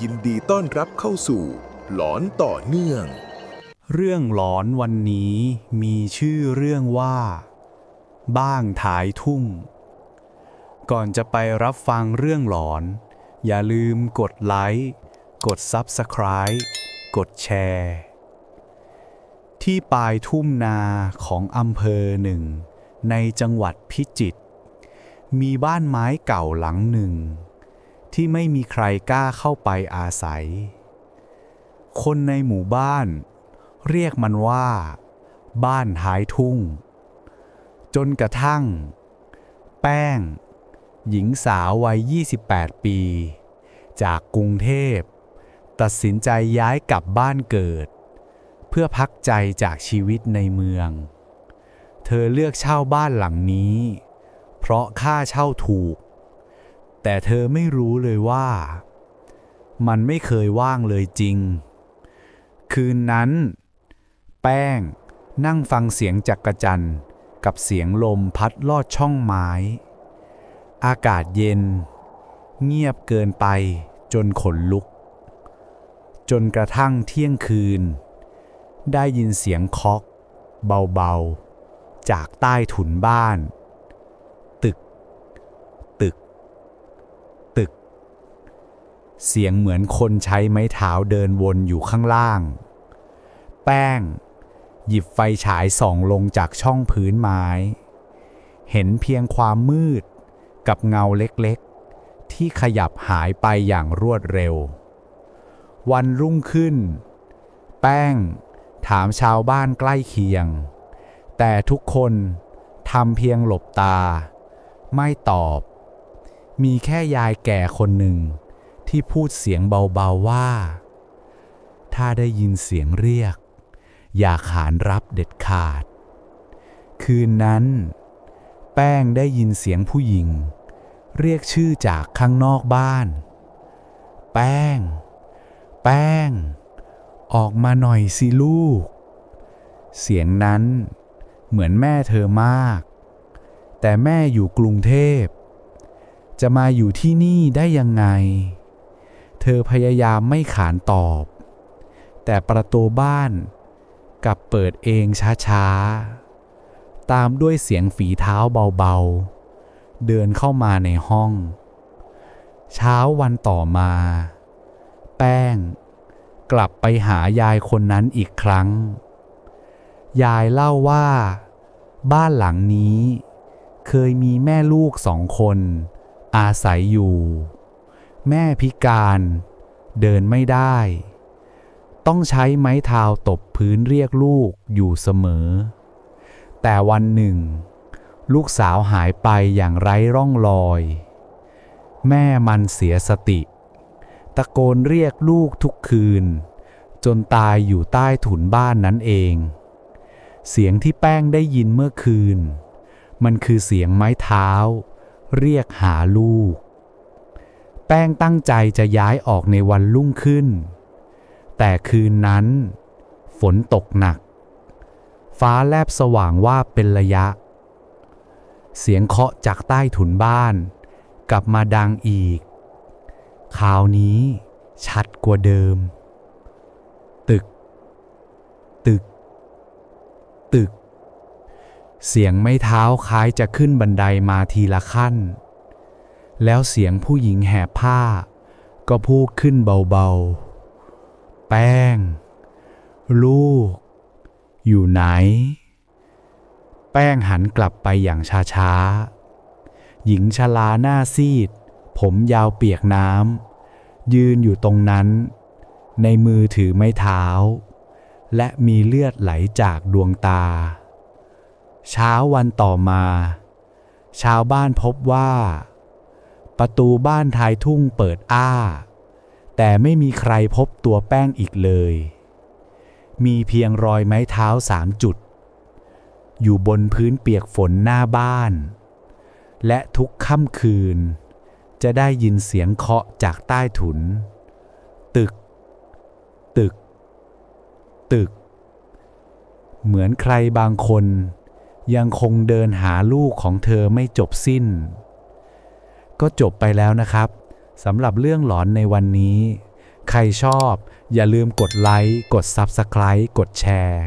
ยินดีต้อนรับเข้าสู่ หลอนต่อเนื่อง เรื่องหลอนวันนี้มีชื่อเรื่องว่า บ้างท้ายทุ่ง ก่อนจะไปรับฟังเรื่องหลอน อย่าลืมกดไลค์ กด Subscribe กดแชร์ ที่ปลายทุ่มนาของอำเภอหนึ่ง ในจังหวัดพิจิตรมีบ้านไม้เก่าหลังหนึ่ง ที่ไม่มีใครกล้าเข้าไปอาศัย คนในหมู่บ้าน เรียกมันว่า บ้านท้ายทุ่ง จนกระทั่ง แป้ง หญิงสาววัย 28 ปี จากกรุงเทพ ตัดสินใจย้ายกลับบ้านเกิด เพื่อพักใจจากชีวิตในเมือง เธอเลือกเช่าบ้านหลังนี้ เพราะค่าเช่าถูก แต่เธอไม่รู้เลยว่า มันไม่เคยว่างเลยจริง คืนนั้น แป้งนั่งฟังเสียงจักระจันกับเสียงลมพัดลอดช่องไม้ อากาศเย็น เงียบเกินไปจนขนลุก จนกระทั่งเที่ยงคืน ได้ยินเสียงเคาะเบาๆ จากใต้ถุนบ้าน ตึก ตึก ตึก เสียงเหมือนคนใช้ไม้เท้าเดินวนอยู่ข้างล่าง แป้ง หยิบไฟฉายส่องลงจากช่องพื้นไม้ เห็นเพียงความมืดกับเงาเล็กๆ ที่ขยับหายไปอย่างรวดเร็ว วันรุ่งขึ้น แป้งถามชาวบ้านใกล้เคียง แต่ทุกคนทำเพียงหลบตา ไม่ตอบ มีแค่ยายแก่คนหนึ่ง ที่พูดเสียงเบาๆว่า ถ้าได้ยินเสียงเรียก อย่าขานรับเด็ดขาด คืนนั้น แป้งได้ยินเสียงผู้หญิง เรียกชื่อจากข้างนอกบ้าน แป้ง แป้ง ออกมาหน่อยสิลูก เสียงนั้นเหมือนแม่เธอมาก แต่แม่อยู่กรุงเทพจะมาอยู่ที่นี่ได้ยังไง เธอพยายามไม่ขานตอบ แต่ประตูบ้านกลับเปิดเองช้าๆ ตามด้วยเสียงฝีเท้าเบาๆ เดินเข้ามาในห้อง เช้าวันต่อมา แป้งกลับไปหายายคนนั้นอีกครั้ง ยายเล่าว่า บ้านหลังนี้ เคยมีแม่ลูกสองคน อาศัยอยู่ แม่พิการ เดินไม่ได้ ต้องใช้ไม้เท้าตบพื้นเรียกลูกอยู่เสมอ แต่วันหนึ่ง ลูกสาวหายไปอย่างไร้ร่องรอย แม่มันเสียสติ ตะโกนเรียกลูกทุกคืน จนตายอยู่ใต้ถุนบ้านนั้นเอง เสียงที่แป้งได้ยินเมื่อคืน มันคือเสียงไม้เท้า เรียกหาลูก ป้งตั้งใจจะย้ายออกในวันรุ่งขึ้น แต่คืนนั้น ฝนตกหนัก ฟ้าแลบสว่างว่าเป็นระยะ เสียงเคาะจากใต้ถุนบ้าน กลับมาดังอีก คราวนี้ชัดกว่าเดิม ตึก ตึก ตึก เสียงไม้เท้าคล้ายจะขึ้นบันไดมาทีละขั้น แล้วเสียงผู้หญิงแหบผ้า ก็พูดขึ้นเบาๆ แป้ง ลูก อยู่ไหน แป้งหันกลับไปอย่างช้าๆ หญิงชราหน้าซีด ผมยาวเปียกน้ำ ยืนอยู่ตรงนั้น ในมือถือไม้เท้า และมีเลือดไหลจากดวงตา เช้าวันต่อมา ชาวบ้านพบว่า ประตูบ้านท้ายทุ่งเปิดอ้า แต่ไม่มีใครพบตัวแป้งอีกเลย มีเพียงรอยไม้เท้าสามจุด อยู่บนพื้นเปียกฝนหน้าบ้าน และทุกค่ำคืน จะได้ยินเสียงเคาะจากใต้ถุน ตึก ตึก ตึก เหมือนใครบางคนยังคงเดินหาลูกของเธอไม่จบสิ้น ก็จบไปแล้วนะครับสำหรับเรื่องหลอนในวันนี้ ใครชอบ อย่าลืมกดไลค์ กด Subscribe กดแชร์